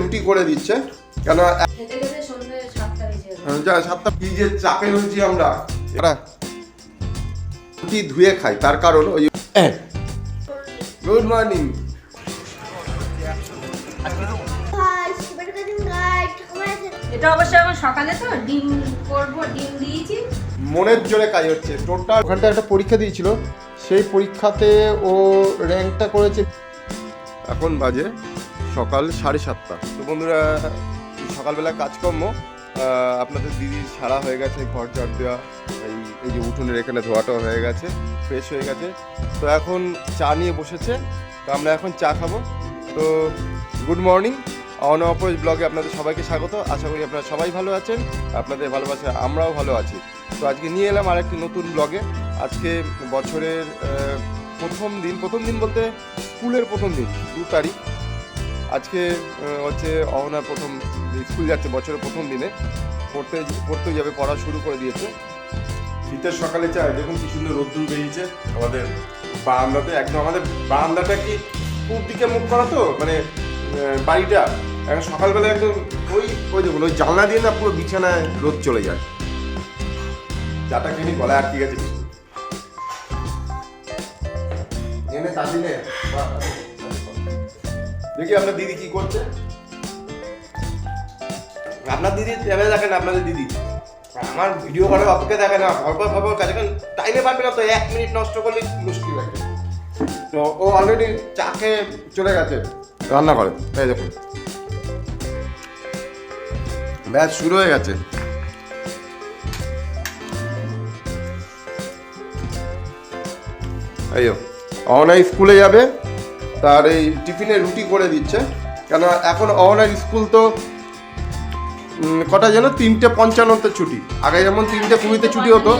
রুটি করে দিচ্ছে কেন সাতটা যা সাতটা কি যে চাপে রয়েছি আমরা। রুটি ধুয়ে খাই তার কারণ ওই গুড মর্নিং. এটা অবশ্যই সকালে তো ডিম করব ডিম দিয়েছি। মনের জোরে কাজ হচ্ছে। টোটাল ওখানটা একটা পরীক্ষা দিয়েছিল সেই পরীক্ষাতে ও র্যাঙ্কটা করেছে। এখন বাজে সকাল সাড়ে সাতটা। তো বন্ধুরা, সকালবেলা কাজকর্ম আপনাদের দিদির সারা হয়ে গেছে, ঘর ঝাড় দেওয়া, এই এই যে উঠোনের এখানে ধোয়াটা হয়ে গেছে ফ্রেশ হয়ে গেছে। তো এখন চা নিয়ে বসেছে, তো আমরা এখন চা খাব। তো গুড মর্নিং অনঅপোজ ব্লগে আপনাদের সবাইকে স্বাগত। আশা করি আপনারা সবাই ভালো আছেন, আপনাদের ভালোবাসা আমরাও ভালো আছি। তো আজকে নিয়ে এলাম আর একটি নতুন ব্লগে। আজকে বছরের প্রথম দিন প্রথম দিন বলতে স্কুলের প্রথম দিন, দু তারিখ। আজকে হচ্ছে অহনার প্রথম স্কুল যাচ্ছে বছরের প্রথম দিনে পড়তে পড়তে যাবে পড়া শুরু করে দিয়েছে। শীতের সকালে চাই দেখুন কি সুন্দর রোদ্দুর বেরিয়েছে। আমাদের বারান্দাতে একদম আমাদের বারান্দাটা কি পূব দিকে মুখ করা তো? মানে বাড়িটা। এখন সকালবেলা একদম ওই ওই দেখুন ওই জানলা দিয়ে না পুরো বিছানায় রোদ চলে যায়। চাটা কিনি গলায় আটকে গেছে। এনে বাহ, দেখি আপনার দিদি কি করছে। আপনার দিদি এভাবে দেখেন আপনাদের দিদি? আমার ভিডিও করে অপকে দেখে না ভরপর ভরপর কাছে টাইমে পারবে না তো, এক মিনিট নষ্ট করলে মুশকিল লাগে। তো ও অলরেডি চা খেয়ে চলে গেছে। রান্না করে, এই দেখুন। ব্যাস, শুরু হয়ে গেছে। এই অহনাই স্কুলে যাবে। তার এই টিফিনে রুটি করে দিচ্ছে। কেন এখন অহনার স্কুল তো কটা যেন? তিনটে পঞ্চান্নতে ছুটি। আগে যেমন তিনটে কুড়িতে ছুটি হতো।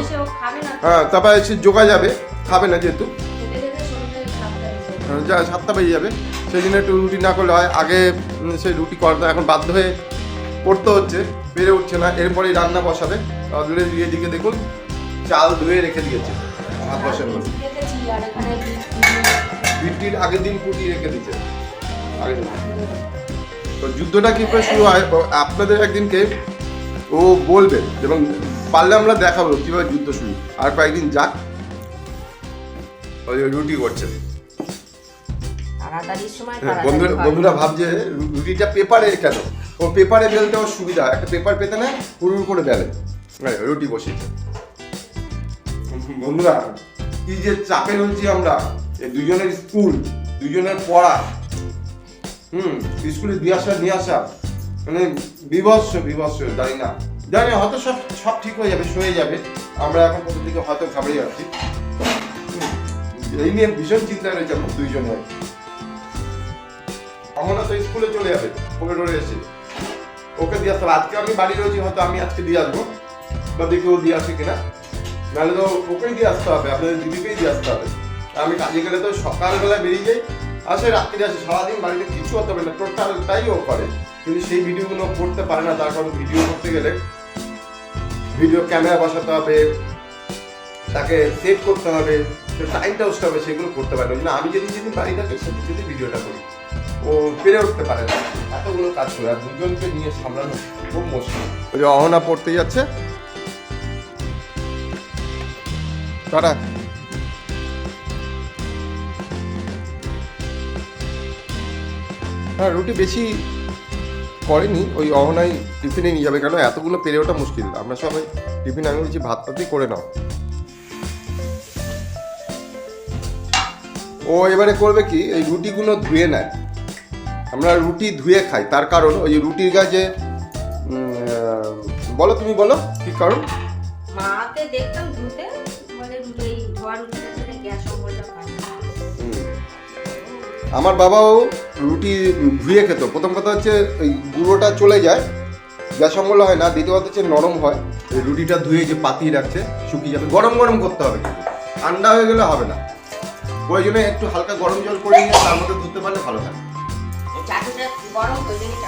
হ্যাঁ তারপরে সে যোগা যাবে খাবে না যেহেতু। আহ, যা সাতটা বেজে যাবে। সেই জন্য একটু রুটি না করলে হয়। আগে সে রুটি করতে এখন বাধ্য হয়ে করতে হচ্ছে বেড়ে উঠছে না। এরপরেই রান্না বসাবে। অলরেডি দিয়ে দিকে দেখুন চাল ধুয়ে রেখে দিয়েছে। ভাত পরে বিটির আগের দিন কুটি রেখে দিয়েছে। আগের দিন। তো যুদ্ধটা কি করে শুরু হয়? আপনাদের একদিনকে ও বলবে এবং পারলে আমরা দেখাবো কীভাবে যুদ্ধ শুরু। আর কয়েকদিন যাক। ওই রুটি করছে। হ্যাঁ, বন্ধুরা। বন্ধুরা ভাবছে রুটিটা পেপারে কেন? ও পেপারে বেলতে ওর সুবিধা একটা পেপার পেতে না হুড় করে বেলে হ্যাঁ, রুটি বসিয়েছে। বন্ধুরা কি যে চাপে রয়েছি আমরা। দুজনের স্কুল, দুজনের পড়া। হুম, স্কুলে দিয়ে আসা নিয়ে আসা মানে বিভৎস বিভৎস, জানি না। জানি হয়তো সব সব ঠিক হয়ে যাবে, সয়ে যাবে। আমরা এখন প্রথম দিকে হয়তো ঘাবড়ে যাচ্ছি। এই নিয়ে ভীষণ চিন্তায় রয়েছে আমরা দুইজনে অমনা তো স্কুলে চলে যাবে ওকে ডরে এসে। ওকে দিয়ে আসতে আজকে আমি বাড়ি রয়েছি, হয়তো আমি আজকে দিয়ে আসব। বা দেখি দিয়ে আসে কিনা। নাহলে তো ওকেই দিয়ে আসতে হবে, আপনাদের দিদিকেই দিয়ে আসতে হবে। আমি কাজে গেলে তো সকালবেলা বেরিয়ে যাই আসে রাত্রি আসে, সারাদিন বাড়িতে কিছু করতে পারে না টোটালটাই ও করে। কিন্তু সেই ভিডিওগুলো করতে পারে না, তার কারণ ভিডিও করতে গেলে ভিডিও ক্যামেরা বসাতে হবে, তাকে সেভ করতে হবে টাইমটা বসতে হবে, সেগুলো করতে পারে না। আমি যদি যেদিন বাড়ি থাকি, সেদিন সেদিন ভিডিওটা করি, ও পেরে উঠতে পারে না। এতগুলো কাজ করে, আর দুজনকে নিয়ে সামলানো খুব মুশকিল। ওই যে অহনা পড়তে যাচ্ছে। টাটা। হ্যাঁ রুটি বেশি করেনি ওই অহনাই টিফিনে নিয়ে যাবে কেন এতগুলো পেরে ওঠা মুশকিল। আমরা সবাই টিফিন আমি বলছি ভাত পাতি করে নাও। ও এবারে করবে কি এই রুটিগুলো ধুয়ে নেয়। আমরা রুটি ধুয়ে খাই তার কারণ ওই রুটির আহ, বলো তুমি বলো কি কারণ? মাকে দেখতাম ধুতে মানে ধোয়া রুটিটার সাথে গ্যাস আমার বাবাও রুটি ধুয়ে খেত। প্রথম কথা হচ্ছে ওই গুঁড়োটা চলে যায় গ্যাস অম্বল হয় না। দ্বিতীয় কথা হচ্ছে নরম হয়। এই রুটিটা ধুয়ে যে পাতিয়ে রাখছে শুকিয়ে যাবে। গরম গরম করতে হবে ঠান্ডা হয়ে গেলে হবে না। প্রয়োজনে একটু হালকা গরম জল করে নিয়ে তার মধ্যে ধুতে পারলে ভালো হয়।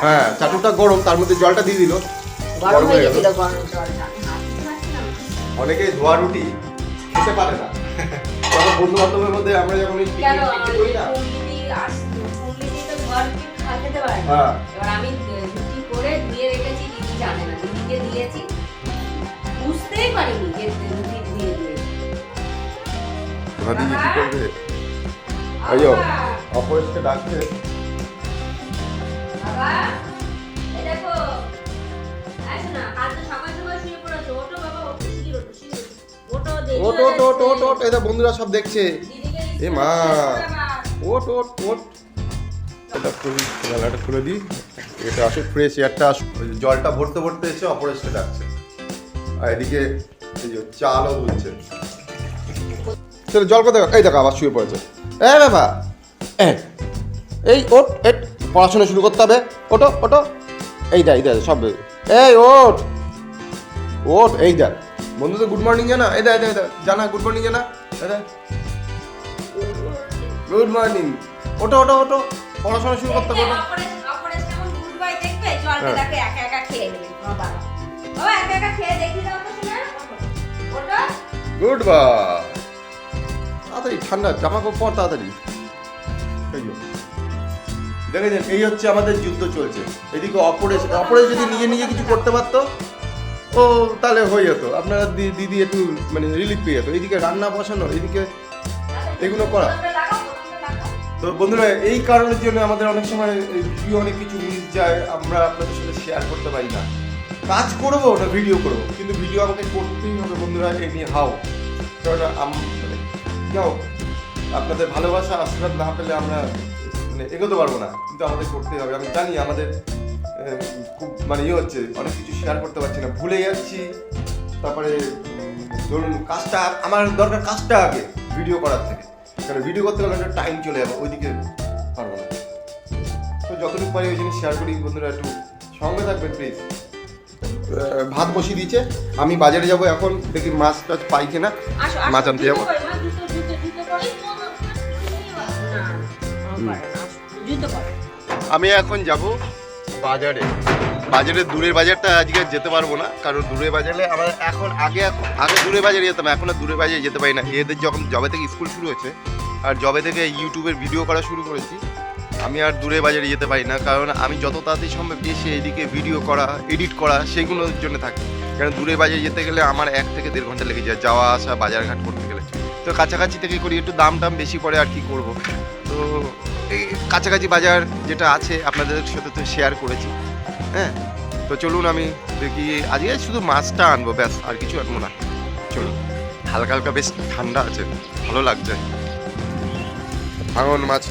হয়ে চাটুটা গরম তার মধ্যে জলটা দিয়ে দিল। গরম হয়ে গেল। অনেকে ধোয়া রুটি খেতে পারে না। বন্ধু বান্ধবের মধ্যে আমরা যখন ওই করি না কুন্ডি আস কুন্ডি তো ধোয়া রুটি খাই খেতে পারে। এবার আমি রুটি করে ধুয়ে রেখেছি দিদি জানে না দিদিকে দিয়েছি। বুঝতেই পারিনি যে রুটি ধুয়ে দিয়েছি। ভাবি কি করবে? এই অপরেশকে ডাকছে। বাবা এই দেখো। আসো না কাল তো সকাল সকাল শুয়ে পড়েছো। ওঠো বাবা ওঠো শিগগির ওঠো শিগগির ওঠো। ওঠো দেরি ওট ওট ওট ওট যাচ্ছে। ওট এটা বন্ধুরা সব দেখছে। এ মা। ওট ওট ওট। এটা খুলে গলাটা খুলে দিই। এটা আসুক ফ্রেশ এয়ারটা আসুক জলটা ভরতে ভরতে এসে অপরেশকে ডাকছে। আর এদিকে এই যে চালও ধুচ্ছে। চলো জল কোথায় এই দেখো, আবার শুয়ে পড়েছে। এ বাবা এই ওট এট পড়াশোনা শুরু করতে হবে। ওটো ওটো। এই দেখ এই দেখ, সব এই ওট ওট, এই দেখ। বন্ধু তো গুড মর্নিং জানা। এই দেখ, এই জানা গুড মর্নিং জানা। দেখ। গুড মর্নিং ওটো ওটো ওটো পড়াশোনা শুরু করতে। ওটা? গুড বাই তাড়াতাড়ি ঠান্ডা জামা কাপড় পর তাড়াতাড়ি। দেখেছেন এই হচ্ছে আমাদের যুদ্ধ চলছে। এদিকে অপরেশ অপরেশ যদি নিজে নিজে কিছু করতে পারতো ও তাহলে হয়ে যেত। আপনারা দিদি একটু মানে রিলিফ পেয়ে যেত। এইদিকে রান্না বসানো এইদিকে এগুলো করা। তো বন্ধুরা, এই কারণের জন্য আমাদের অনেক সময় অনেক কিছু মিস যায়, আমরা আপনাদের সাথে শেয়ার করতে পারি না। কাজ করব না ভিডিও করব, কিন্তু ভিডিও আমাকে করতেই হবে বন্ধুরা এমনি হাও কারণ মানে যাও আপনাদের ভালোবাসা, আশীর্বাদ না পেলে আমরা মানে এগোতে পারব না, কিন্তু আমাদের করতেই হবে। আমি জানি আমাদের খুব মানে ইয়ে হচ্ছে, অনেক কিছু শেয়ার করতে পারছি না, ভুলে যাচ্ছি। তারপরে ধরুন, কাজটা, আমার দরকার কাজটা আগে ভিডিও করার থেকে। কারণ ভিডিও করতে গেলে একটা টাইম চলে যাবে ওইদিকে পারব না। তো যতটুকু পারি ওই জিনিস শেয়ার করি বন্ধুরা একটু সঙ্গে থাকবেন প্লিজ ভাত বসিয়ে দিয়েছে আমি বাজারে যাব এখন দেখি মাছ টাছ পাই কিনা। মাছ আনতে যাব। আমি এখন যাব বাজারে। বাজারে দূরের বাজারটা আজকে যেতে পারব না, কারণ দূরের বাজারে আমার এখন আগে আগে দূরের বাজারে যেতাম, এখন আর দূরের বাজারে যেতে পারি না। এদের যখন জবে থেকে স্কুল শুরু হয়েছে, আর জবে থেকে ইউটিউবের ভিডিও করা শুরু করেছি, আমি আর দূরের বাজারে যেতে পারি না, কারণ আমি যত তাড়াতাড়ি সম্ভব এসে এদিকে ভিডিও করা এডিট করা, সেগুলোর জন্য থাকি। কারণ দূরের বাজারে যেতে গেলে আমার এক থেকে দেড় ঘণ্টা লেগে যায়, যাওয়া আসা, বাজারঘাট করতে গেলে। তো কাছাকাছি থেকে করি, একটু দাম টাম বেশি পড়ে আর কি করব। তো এই কাছাকাছি বাজার যেটা আছে, আপনাদের সাথে তো শেয়ার করেছি। হ্যাঁ তো চলুন আমি দেখি, আজকে শুধু মাছটা আনব, ব্যাস, আর কিছু আনব না। চলুন, হালকা হালকা বেশ ঠান্ডা আছে, ভালো লাগছে। ভাঙন মাছ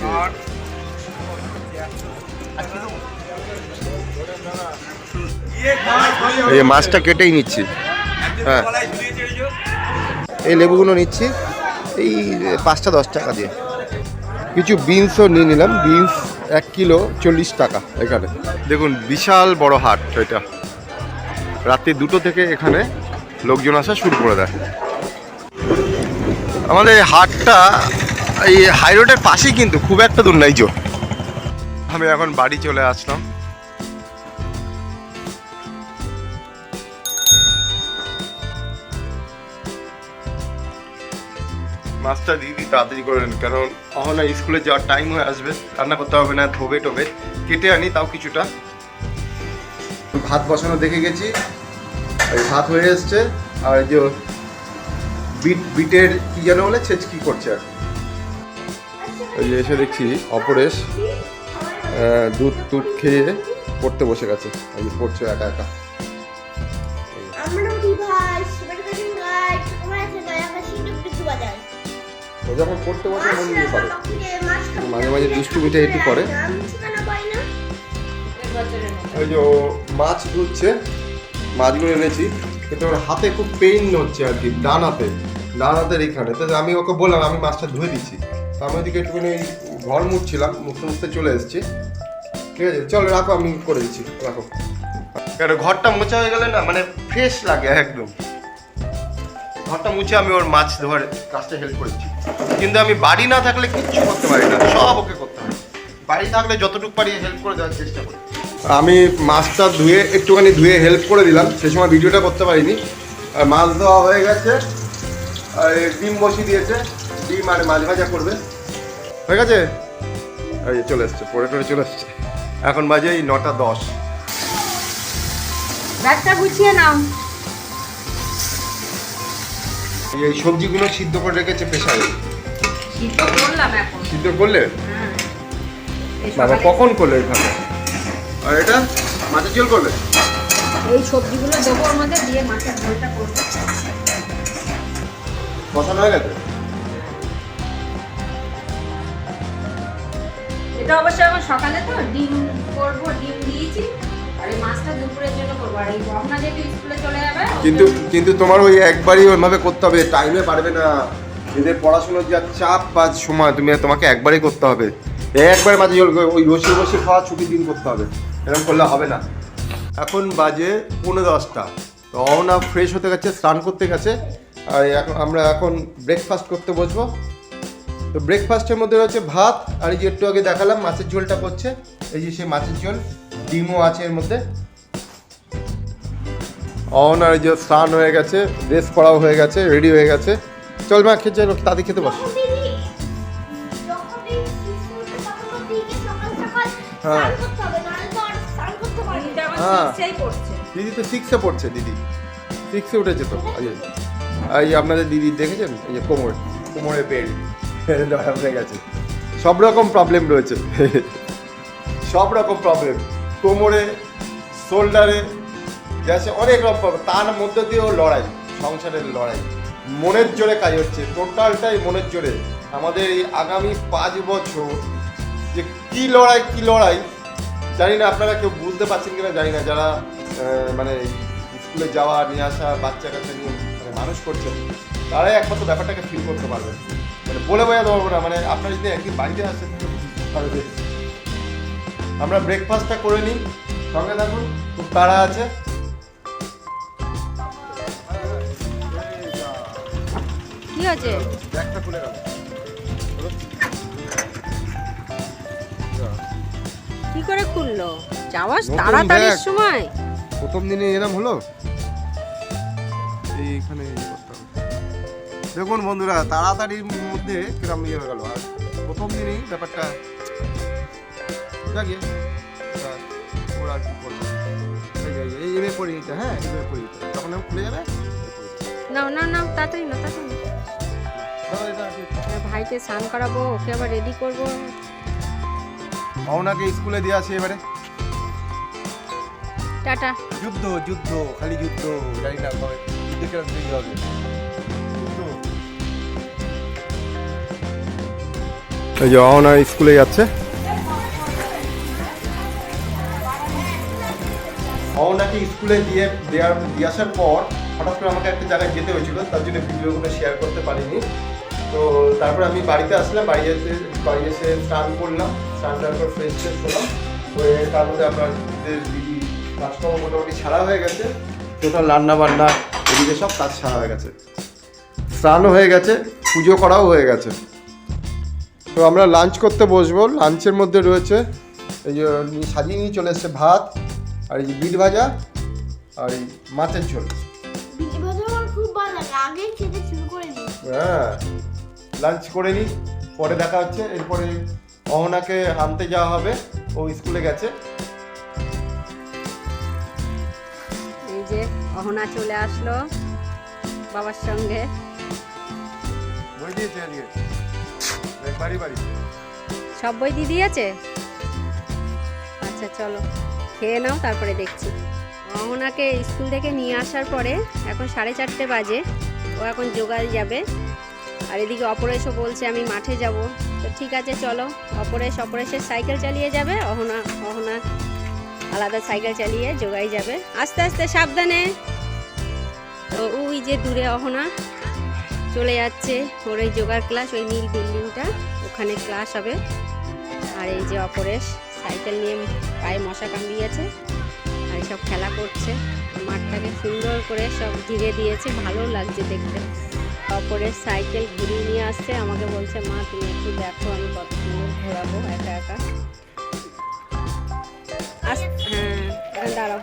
এই মাছটা কেটেই নিচ্ছি। হ্যাঁ। এই লেবুগুলো নিচ্ছি, এই পাঁচটা দশ টাকা দিয়ে। কিছু বিনসও নিয়ে নিলাম বিনস এক কিলো চল্লিশ টাকা এখানে। দেখুন, বিশাল বড় হাট এটা। রাত্রি দুটো থেকে এখানে লোকজন আসা শুরু করে দেয়। আমাদের এই হাটটা, এই হাই রোডের পাশেই কিন্তু খুব একটা দূর নাই জো। আমি এখন বাড়ি চলে আসলাম। মাছটা দিয়ে তাড়াতাড়ি করে নিন কারণ অহনা স্কুলে যাওয়ার টাইম হয়ে আসবে রান্না করতে হবে না ধোবে টোবে কেটে আনি তাও কিছুটা। ভাত বসানো দেখে গেছি এই ভাত হয়ে এসছে আর যে বিট বিটের কি যেন বলে ছেচকি করছে আর। এই যে এসে দেখছি অপরেশ আহ, দুধ টুধ খেয়ে পড়তে বসে গেছে এই পড়ছে একা একা। যখন পড়তে বসে মন দিয়ে পারে মাছ মাঝে মাঝে দুষ্টুমিটা একটু করে। ওই যে মাছ ধুচ্ছে মাছগুলো এনেছি। কিন্তু ওর হাতে খুব পেইন হচ্ছে আর কি ডান হাতে ডান হাতের এখানে তো আমি ওকে বললাম আমি মাছটা ধুয়ে দিচ্ছি। তো আমি ওইদিকে একটুখানি ঘর মুছছিলাম মুছতে মুছতে চলে এসেছি। ঠিক আছে চলো রাখো আমি করে দিচ্ছি রাখো। ঘরটা মোছা হয়ে গেলে না মানে ফ্রেশ লাগে একদম। ঘরটা মুছে আমি ওর মাছ ধোয়ার কাজটা হেল্প করেছি। কিন্তু আমি বাড়ি না থাকলে কিচ্ছু করতে পারি না সব ওকে করতে হয়। বাড়ি থাকলে যতটুকু পারি হেল্প করে দেওয়ার চেষ্টা করি। আমি মাছটা ধুয়ে একটুখানি ধুয়ে হেল্প করে দিলাম সে সময় ভিডিওটা করতে পারিনি। আর মাছ ধোয়া হয়ে গেছে আর এই ডিম বসিয়ে দিয়েছে ডিম আর মাছ ভাজা করবে। হয়ে গেছে? এই চলে এসছে পরে টরে চলে এসছে। এখন বাজে এই নটা দশ। ব্যাগটা গুছিয়ে নাও। এই সবজিগুলো সিদ্ধ করে রেখেছে প্রেশারে। সিদ্ধ করলাম এখন। সিদ্ধ করলে। বাবা কখন করলে ভাবে আর এটা? মাছের ঝোল করবে এই সবজিগুলো দেবো ওর মধ্যে দিয়ে মাছের ঝোলটা করব। বসানো হয়ে গেছে? এটা অবশ্যই এখন সকালে তো ডিম করব ডিম দিয়েছি। আর এই মাছটা দুপুরের জন্য করব। আর এই গহনা যেহেতু স্কুলে চলে যাবে কিন্তু কিন্তু তোমার ওই একবারই ওইভাবে করতে হবে টাইমে পারবে না। এদের পড়াশোনার যা চাপ বা সময় তুমি তোমাকে একবারই করতে হবে। একবারে মাঝে ওই রসি রসি খাওয়া ছুটির দিন করতে হবে। এরকম করলে হবে না। এখন বাজে পনেরো দশটা। তো অহনা ফ্রেশ হতে গেছে স্নান করতে গেছে। আর এখন আমরা এখন ব্রেকফাস্ট করতে বসবো। তো ব্রেকফাস্টের মধ্যে রয়েছে ভাত আর এই যে একটু আগে দেখালাম মাছের ঝোলটা করছে। এই যে সেই মাছের ঝোল। ডিমও আছে এর মধ্যে। অনার যে স্নান হয়ে গেছে ড্রেস পরাও হয়ে গেছে রেডি হয়ে গেছে। চল মা খেতে চলো তাদের খেতে বস। হ্যাঁ। হ্যাঁ। দিদি তো সিক্সে পড়ছে দিদি। সিক্সে উঠেছে তো। এই এই আপনাদের দিদি দেখেছেন? এই যে কোমর কোমরে পেট হয়ে গেছে। সব রকম প্রবলেম রয়েছে। সব রকম প্রবলেম কোমরে, শোল্ডারে গেছে অনেক রকম। তার মধ্যে দিয়েও লড়াই, সংসারের লড়াই মনের জোরে কাজ হচ্ছে, টোটালটাই মনের জোরে আমাদের এই আগামী পাঁচ বছর যে কি লড়াই কি লড়াই, জানি না, আপনারা কেউ বুঝতে পারছেন কিনা, জানি না যারা মানে স্কুলে যাওয়া, নিয়ে আসা, বাচ্চা কাচ্চা নিয়ে মানে মানুষ করছেন তারাই একমাত্র ব্যাপারটাকে ফিল করতে পারবেন মানে বলে বোঝাতে পারব না মানে আপনারা যদি একদিন বাড়িতে আসেন, তাহলে। আমরা ব্রেকফাস্টটা করে নিই। সঙ্গে থাকুন খুব তাড়া আছে। কি আছে ব্যাগটা খুলে গেল। কি করে খুললো? যাওয়ার তাড়াতাড়ির সময়। প্রথম দিনে এরম হলো? এইখানে দেখুন বন্ধুরা তাড়াতাড়ির মধ্যে কিরম ইয়ে হয়ে গেল। আর প্রথম দিনেই ব্যাপারটা জাগিয়ে ওরা আর কি করল। এই যে, এই যে, এই এভাবে পড়িয়ে দিতে হ্যাঁ এইভাবে পড়িয়ে দিতে তখন আমি খুলে যাবে নাও নাও নাও তাড়াতাড়ি না তাড়াতাড়ি ভাইকে স্নান করাবো ওকে আবার রেডি করব। অহনাকে স্কুলে দিয়ে আসি এবারে। টাটা। যুদ্ধ যুদ্ধ খালি যুদ্ধ জানি না কবে যুদ্ধ কিরম তৈরি হবে। এই যে অহনা স্কুলে যাচ্ছে। অহনাকে স্কুলে দিয়ে দেওয়ার দিয়ে আসার পর হঠাৎ করে আমাকে একটা জায়গায় যেতে হয়েছিল, তার জন্য ভিডিওগুলো শেয়ার করতে পারিনি। তো তারপর আমি বাড়িতে আসলাম, বাড়ি এসে বাড়ি এসে স্নান করলাম, স্নান করার পর ফ্রেশ ফ্রেশ হলাম, হয়ে তার মধ্যে আপনার দিদি কাজকর্ম মোটামুটি ছাড়া হয়ে গেছে, টোটাল রান্না বান্না এদিকে সব কাজ ছাড়া হয়ে গেছে। স্নানও হয়ে গেছে, পুজো করাও হয়ে গেছে। তো আমরা লাঞ্চ করতে বসবো লাঞ্চের মধ্যে রয়েছে, এই যে সাজিয়ে নিয়ে চলে এসছে ভাত আর এই যে বিট ভাজা আর এই মাছের ঝোল। বিটি ভাজা আমার খুব ভালো লাগে আগেই খেতে শুরু করে দিই হ্যাঁ লাঞ্চ করে নিই পরে দেখা হচ্ছে এরপরে অহনাকে আনতে যাওয়া হবে ও স্কুলে গেছে। এই যে অহনা চলে আসলো বাবার সঙ্গে। বই দিয়েছে। বাড়ি বাড়ি। সব বই দিয়ে দিয়েছে আচ্ছা চলো। খেয়ে নাও, তারপরে দেখছি। অহনাকে স্কুল থেকে নিয়ে আসার পরে এখন সাড়ে চারটে বাজে, ও এখন যোগায় যাবে। আর এদিকে অপরেশও বলছে, আমি মাঠে যাব। তো ঠিক আছে, চলো। অপরেশ, অপরেশের সাইকেল চালিয়ে যাবে, অহনা অহনা আলাদা সাইকেল চালিয়ে যোগাই যাবে। আস্তে আস্তে, সাবধানে। তো ওই যে দূরে অহনা চলে যাচ্ছে, ওর ওই যোগার ক্লাস, ওই নীল বিল্ডিংটা, ওখানে ক্লাস হবে। আর এই যে অপরেশ সাইকেল নিয়ে পায়ে মশা কামড়িয়েছে আর সব খেলা করছে। মাঠটাকে সুন্দর করে সব ঘিরে দিয়েছে ভালো লাগছে দেখতে। তারপরে সাইকেল ঘুরিয়ে নিয়ে আসছে, আমাকে বলছে, মা, তুমি একটু দেখো, আমি কত সুন্দর ঘোরাবো একা একা? আস হ্যাঁ দাঁড়াও।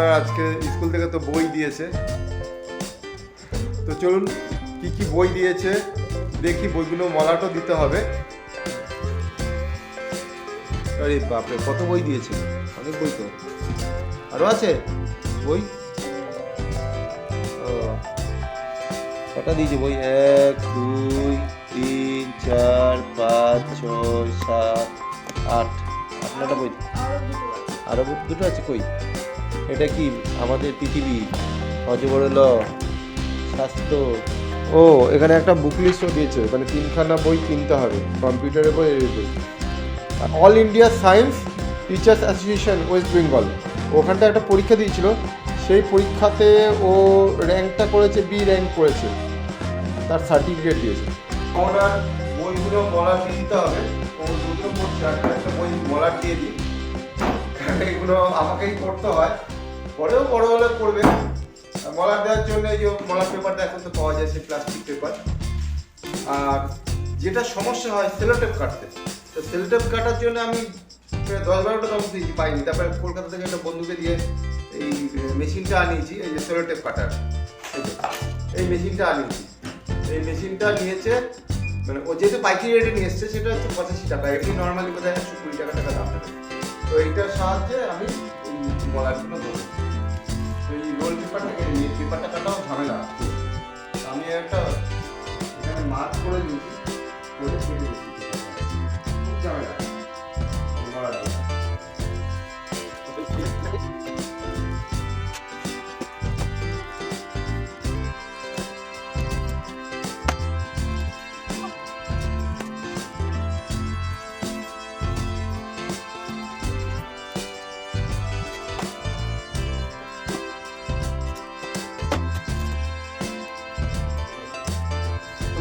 অহনা আজকে স্কুল থেকে তো বই দিয়েছে। তো চলুন, কি কি বই দিয়েছে, দেখি বইগুলো মলাটো দিতে হবে। আরে বাপরে, কত বই দিয়েছে? অনেক বই তো। আরও আছে? বই? কটা দিয়েছে বই? এক, দুই, তিন, চার, পাঁচ, ছয়, সাত, আট। আপনারটা বই? আরও দুটো আছে কই? এটা কি আমাদের পৃথিবী অজবর ল স্বাস্থ্য। ও এখানে একটা বুক লিস্টও দিয়েছে মানে তিনখানা বই কিনতে হবে কম্পিউটারের বই এর বই All India Science Teachers Association West Bengal ওখানটা একটা পরীক্ষা দিয়েছিল সেই পরীক্ষাতে ও র্যাঙ্কটা করেছে বি র্যাঙ্ক করেছে। তার সার্টিফিকেট দিয়েছে। ওনার বইগুলো মলার দিয়ে দিতে হবে ও দুটো পড়ছে একটা একটা বই মলার দিয়ে দিই। এগুলো আমাকেই করতে হয়। পরেও বড় হলে আর মলার দেওয়ার জন্য এই যে মলার পেপারটা এখন তো পাওয়া যায়, সেই প্লাস্টিক পেপার আর যেটা সমস্যা হয় সেলোটেপ কাটতে। তো সেলোটেপ কাটার জন্য আমি দশ বারোটা দাম দিয়েছি, পাইনি। তারপরে কলকাতা থেকে একটা বন্ধুকে দিয়ে এই মেশিনটা আনিয়েছি, এই যে সেলোটেপ কাটার। এই মেশিনটা আনিয়েছি। এই মেশিনটা নিয়েছে মানে ও যেহেতু পাইকারি রেটে নিয়ে এসছে, সেটা হচ্ছে পঁচাশি টাকা। এমনি নর্মালি বোধ হয় একশো কুড়ি টাকা টাকা দাম তো এইটার সাহায্যে আমি এই মলারগুলো এই রোল পেপারটা কেটে নিয়ে পেপারটা ঝামেলা আমি একটা এখানে মার্ক করে দিয়েছি, করে কেটে দিয়েছি। খুব ঝামেলা।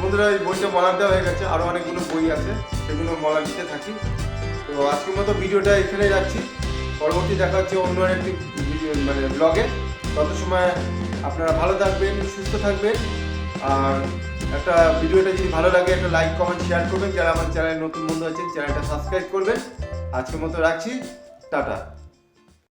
বন্ধুরা, এই বইটা মলার দেওয়া হয়ে গেছে। আরও অনেকগুলো বই আছে, সেগুলো মলার দিতে থাকি। তো আজকের মতো ভিডিওটা এখানে রাখছি। পরবর্তী দেখা হচ্ছে অন্য একটি মানে ব্লগে। তত সময় আপনারা ভালো থাকবেন, সুস্থ থাকবেন। আর একটা ভিডিওটা যদি ভালো লাগে, একটা লাইক, কমেন্ট শেয়ার করবেন। যারা আমার চ্যানেল নতুন বন্ধু আছেন, চ্যানেলটা সাবস্ক্রাইব করবেন। আজকের মতো রাখছি। টাটা।